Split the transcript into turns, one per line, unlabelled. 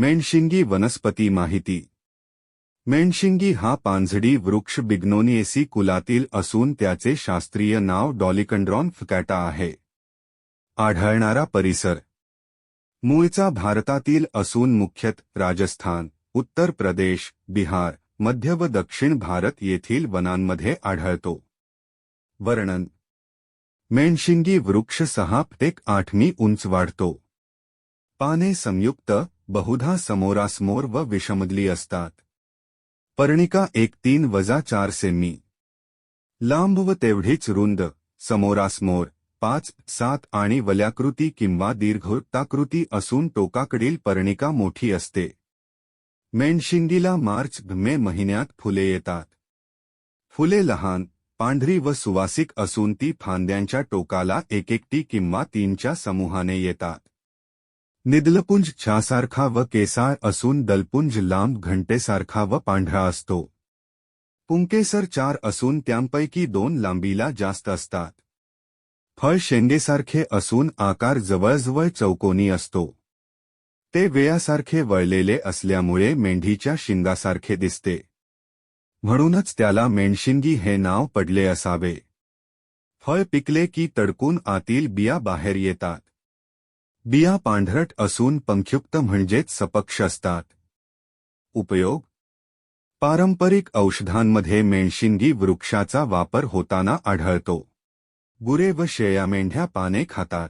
मेणशिंगी वनस्पती माहिती मेणशिंगी हा पांझडी वृक्ष बिग्नोनिएसी कुलातील असून त्याचे शास्त्रीय नाव डॉलिकंड्रॉन फकॅटा आहे आढळणारा परिसर मूळचा भारतातील असून मुख्यत राजस्थान उत्तर प्रदेश बिहार मध्य व दक्षिण भारत येथील वनांमध्ये आढळतो वर्णन मेणशिंगी वृक्ष सहा एक आठ मी उंच वाढतो पाने संयुक्त बहुधा समोरासमोर व विषमदली असतात. पर्णिका एक तीन वजा चार सेमी. लांब व तेवढीच रुंद समोरासमोर पाच सात आणि वल्याकृती किंवा दीर्घवृत्ताकृती असून टोकाकडील पर्णिका मोठी असते. मेणशिंगीला मार्च मे महिन्यात फुले येतात. फुले लहान पांढरी व सुवासिक असून ती फांद्यांच्या टोकाला एकेकटी किंवा तीनच्या समूहाने येतात. निदलपुंज छासारखा व केसाळ असून दलपुंज लांब घंटेसारखा व पांढरा असतो. पुंकेसर चार असून त्यांपैकी दोन लांबीला जास्त असतात. फळ शेंगेसारखे असून आकार जवळजवळ चौकोनी असतो. ते वेयासारखे वळलेले असल्यामुळे मेंढीच्या शिंगासारखे दिसते. म्हणूनच त्याला मेणशिंगी हे नाव पडले असावे. फळ पिकले की तडकून आतील बिया बाहेर येतात. बिया पांढरट असून पंख्युक्त म्हणजेच सपक्ष असतात. उपयोग? पारंपरिक औषधांमध्ये मेणशिंगी वृक्षाचा वापर होताना आढळतो. गुरे व शेया मेंढ्या पाने खातात.